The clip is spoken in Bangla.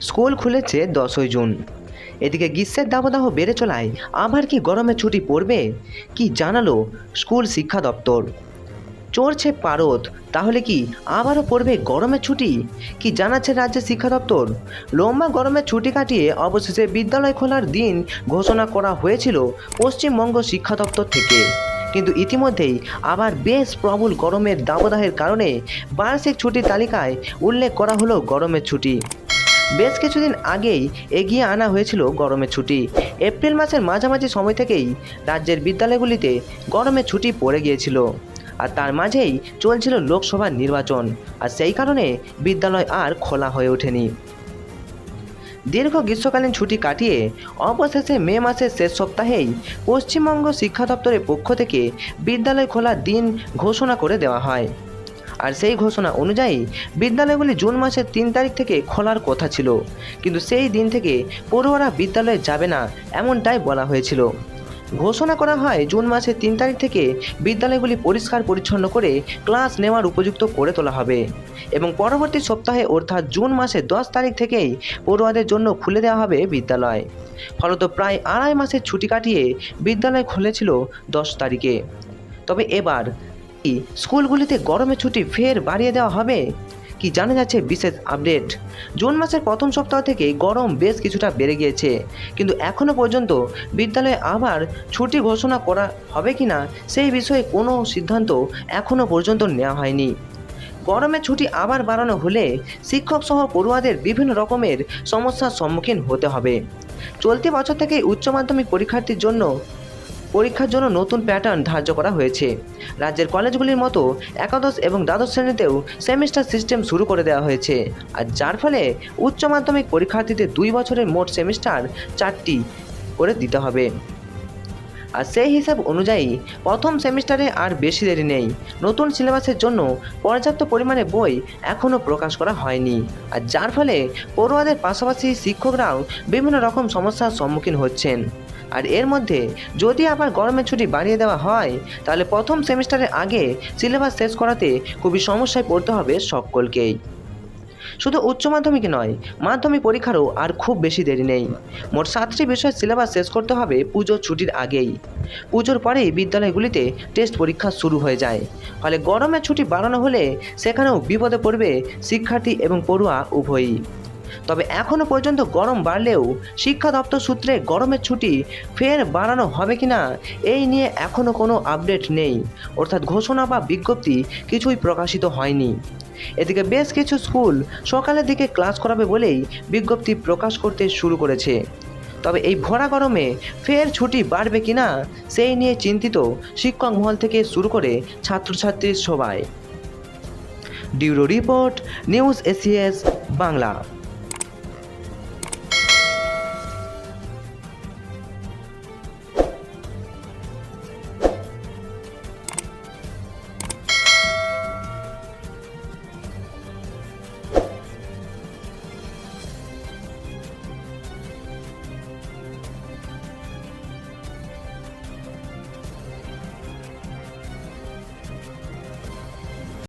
স্কুল খুলেছে দশই জুন। এদিকে গ্রীষ্মের দাবদাহ বেড়ে চলায় আবার কি গরমের ছুটি পড়বে? কি জানালো স্কুল শিক্ষা দপ্তর? চড়ছে পারদ, তাহলে কি আবারও পড়বে গরমের ছুটি? কি জানাচ্ছে রাজ্যের শিক্ষা দপ্তর? লম্বা গরমের ছুটি কাটিয়ে অবশেষে বিদ্যালয় খোলার দিন ঘোষণা করা হয়েছিল পশ্চিমবঙ্গ শিক্ষা দপ্তর থেকে। কিন্তু ইতিমধ্যেই আবার বেশ প্রবল গরমের দাবদাহের কারণে বার্ষিক ছুটির তালিকায় উল্লেখ করা হলো গরমের ছুটি। বেশ কিছুদিন আগেই এগিয়ে আনা হয়েছিল গরমের ছুটি। এপ্রিল মাসের মাঝামাঝি সময় থেকেই রাজ্যের বিদ্যালয়গুলিতে গরমের ছুটি পড়ে গিয়েছিল। আর তার মাঝেই চলছিল লোকসভা নির্বাচন, আর সেই কারণে বিদ্যালয় আর খোলা হয়ে ওঠেনি। দীর্ঘ গ্রীষ্মকালীন ছুটি কাটিয়ে অবশেষে মে মাসের শেষ সপ্তাহেই পশ্চিমবঙ্গ শিক্ষা দপ্তরের পক্ষ থেকে বিদ্যালয় খোলার দিন ঘোষণা করে দেওয়া হয়। আর সেই ঘোষণা অনুযায়ী বিদ্যালয়গুলি জুন মাসের তিন তারিখ থেকে খোলার কথা ছিল। কিন্তু সেই দিন থেকে পড়ুয়ারা বিদ্যালয়ে যাবে না এমনটাই বলা হয়েছিল। ঘোষণা করা হয়, জুন মাসের তিন তারিখ থেকে বিদ্যালয়গুলি পরিষ্কার পরিচ্ছন্ন করে ক্লাস নেওয়ার উপযুক্ত করে তোলা হবে এবং পরবর্তী সপ্তাহে অর্থাৎ জুন মাসের দশ তারিখ থেকেই পড়ুয়াদের জন্য খুলে দেওয়া হবে বিদ্যালয়। ফলত প্রায় আড়াই মাসের ছুটি কাটিয়ে বিদ্যালয় খুলেছিল দশ তারিখে। তবে এবার স্কুলগুলিতে গরমের ছুটি ফের বাড়িয়ে দেওয়া হবে? কি জানা যাচ্ছে বিশেষ আপডেট? জুন মাসের প্রথম সপ্তাহ থেকে গরম বেশ কিছুটা বেড়ে গিয়েছে। কিন্তু এখনও পর্যন্ত বিদ্যালয়ে আবার ছুটি ঘোষণা করা হবে কি না সেই বিষয়ে কোনো সিদ্ধান্ত এখনও পর্যন্ত নেওয়া হয়নি। গরমের ছুটি আবার বাড়ানো হলে শিক্ষক সহ পড়ুয়াদের বিভিন্ন রকমের সমস্যার সম্মুখীন হতে হবে। চলতি বছর থেকেই উচ্চ মাধ্যমিক পরীক্ষার্থীর জন্য পরীক্ষার জন্য নতুন প্যাটার্ন ধার্য করা হয়েছে। রাজ্যের কলেজগুলির মতো একাদশ এবং দ্বাদশ শ্রেণীতেও সেমিস্টার সিস্টেম শুরু করে দেওয়া হয়েছে। আর যার ফলে উচ্চ মাধ্যমিক পরীক্ষার্থীদের দুই বছরের মোট সেমিস্টার চারটি করে দিতে হবে। আর সেই হিসাব অনুযায়ী প্রথম সেমিস্টারে আর বেশি দেরি নেই। নতুন সিলেবাসের জন্য পর্যাপ্ত পরিমাণে বই এখনও প্রকাশ করা হয়নি। আর যার ফলে পড়ুয়াদের পাশাপাশি শিক্ষকরাও বিভিন্ন রকম সমস্যার সম্মুখীন হচ্ছেন। আর এর মধ্যে যদি আবার গরমের ছুটি বাড়িয়ে দেওয়া হয়, তাহলে প্রথম সেমিস্টারের আগে সিলেবাস শেষ করাতে খুবই সমস্যায় পড়তে হবে সকলকেই। শুধু উচ্চ মাধ্যমিক নয়, মাধ্যমিক পরীক্ষারও আর খুব বেশি দেরি নেই। মোট সাতটি বিষয়ের সিলেবাস শেষ করতে হবে পুজোর ছুটির আগেই। পুজোর পরেই বিদ্যালয়গুলিতে টেস্ট পরীক্ষা শুরু হয়ে যায়। ফলে গরমের ছুটি বাড়ানো হলে সেখানেও বিপদে পড়বে শিক্ষার্থী এবং পড়ুয়া উভয়ই। তবে এখনও পর্যন্ত গরম বাড়লেও শিক্ষা দপ্তর সূত্রে গরমের ছুটি ফের বাড়ানো হবে কিনা, এই নিয়ে এখনও কোনো আপডেট নেই। অর্থাৎ ঘোষণা বা বিজ্ঞপ্তি কিছুই প্রকাশিত হয়নি। এদিকে বেশ কিছু স্কুল সকালের দিকে ক্লাস করাবে বলেই বিজ্ঞপ্তি প্রকাশ করতে শুরু করেছে। তবে এই ভরা গরমে ফের ছুটি বাড়বে কিনা, সেই নিয়ে চিন্তিত শিক্ষক মহল থেকে শুরু করে ছাত্রছাত্রীর সবাই। ডিউরো রিপোর্ট, নিউজ এসিএস, বাংলা।